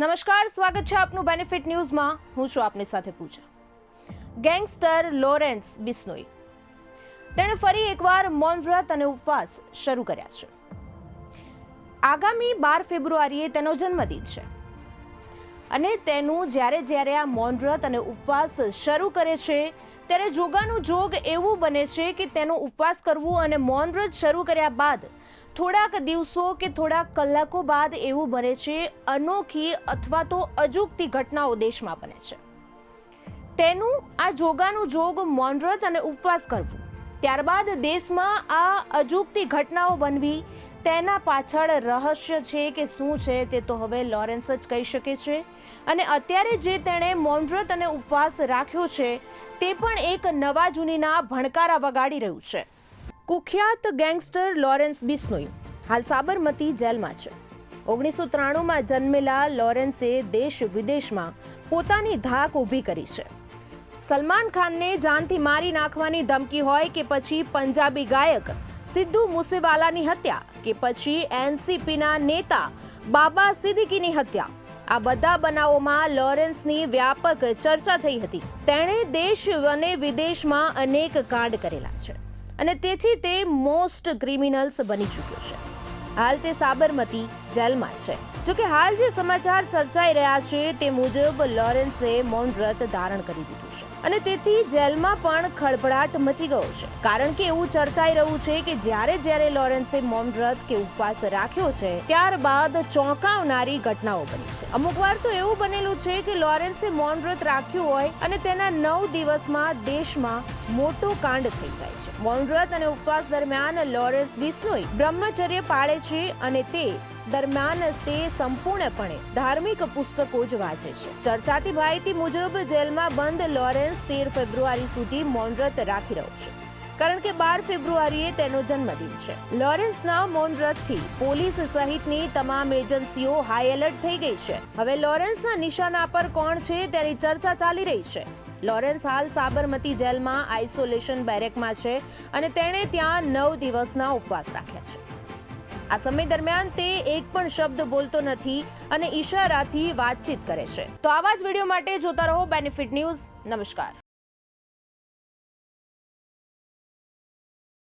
નમસ્કાર, સ્વાગત છે આપનું બેનિફિટ ન્યૂઝમાં હું છું આપની સાથે પૂજા. Gangster Lawrence Bishnoi. તેણે ફરી એકવાર મૌન વ્રત અને ઉપવાસ શરૂ કર્યા છે. આગામી બાર ફેબ્રુઆરીએ તેનો જન્મદિન છે. અને તેનું જ્યારે જ્યારે આ મૌન વ્રત અને ઉપવાસ શરૂ કરે છે, ત્યારે જોગાનું જોગ એવું બને છે કે તેનો ઉપવાસ કરવું અને મૌન વ્રત શરૂ કર્યા બાદ થોડાક દિવસો કે થોડાક કલાકો બાદ એવું બને છે, અનોખી અથવા તો અજુગતી ઘટનાઓ દેશમાં બને છે. તેનું આ જોગાનું જોગ મૌન વ્રત અને ઉપવાસ કરવું. ત્યારબાદ દેશમાં આ અજુગતી ઘટનાઓ બનવી તેના પાછળ રહસ્ય છે કે શું છે તે તો હવે લોરેન્સ જ કહી શકે છે. અને અત્યારે જે તેણે મૌન અને ઉપવાસ રાખ્યો છે, તે પણ એક નવા જૂનીના ભણકારા વગાડી રહ્યું છે. કુખ્યાત ગેંગસ્ટર લોરેન્સ બિસ્નોઈ હાલ સાબરમતી જેલમાં છે. ઓગણીસો ત્રાણુંમાં જન્મેલા લોરેન્સે દેશ વિદેશમાં પોતાની ધાક ઊભી કરી છે. સલમાન ખાનને જાનથી મારી નાખવાની ધમકી હોય કે પછી પંજાબી ગાયક સિદ્ધુ મુસેવાલાની હત્યા કે પછી એનસીપીના નેતા બાબા સિદ્દીકીની હત્યા. આ બધા બનાવોમાં લોરેન્સની વ્યાપક ચર્ચા થઈ હતી. તેણે દેશ અને વિદેશમાં અનેક કાંડ કરેલા છે અને તેથી તે મોસ્ટ ક્રિમિનલ્સ બની ચૂક્યો છે. હાલ તે સાબરમતી જેલમાં છે. જોકે હાલ જે સમાચાર ચર્ચાઈ રહ્યા છે તે મુજબ લોરેન્સે મૌન વ્રત ધારણ કરી દીધું છે. અને તેથી જેલમાં પણ ખળભળાટ મચી ગયો છે. કારણ કે એવું ચર્ચાઈ રહ્યું છે કે જ્યારે જ્યારે લોરેન્સે મૌન વ્રત કે ઉપવાસ રાખ્યો છે, ત્યારબાદ ચોંકાવનારી ઘટનાઓ બની છે. અમુક વાર તો એવું બનેલું છે કે લોરેન્સે મૌન વ્રત રાખ્યું હોય અને તેના નવ દિવસમાં દેશમાં મોટો કાંડ થઈ જાય છે. મૌન વ્રત અને ઉપવાસ દરમિયાન લોરેન્સ બિસ્નોઈ બ્રહ્મચર્ય પાળે છે અને તે દરમિયાન તે સંપૂર્ણપણે ધાર્મિક પુસ્તકો જ વાંચે છે. ચર્ચાતી માહિતી મુજબ જેલમાં બંધ લોરેન્સ તેર ફેબ્રુઆરી સુધી મૌન વ્રત રાખી રહ્યો છે. કારણ કે બાર ફેબ્રુઆરીએ તેનો જન્મદિન છે. લોરેન્સના મૌન વ્રતથી પોલીસ સહિતની તમામ એજન્સીઓ હાઈ એલર્ટ થઈ ગઈ છે. હવે લોરેન્સના નિશાના પર કોણ છે તેની ચર્ચા ચાલી રહી છે. લોરેન્સ હાલ સાબરમતી જેલમાં આઇસોલેશન બેરેકમાં છે અને તેણે ત્યાં નવ દિવસના ઉપવાસ રાખ્યા છે. આ સમય દરમિયાન તે એક પણ શબ્દ બોલતો નથી અને ઈશારાથી વાતચીત કરે છે. તો આવા જ વીડિયો માટે જોતા રહો બેનિફિટ ન્યૂઝ નમસ્કાર.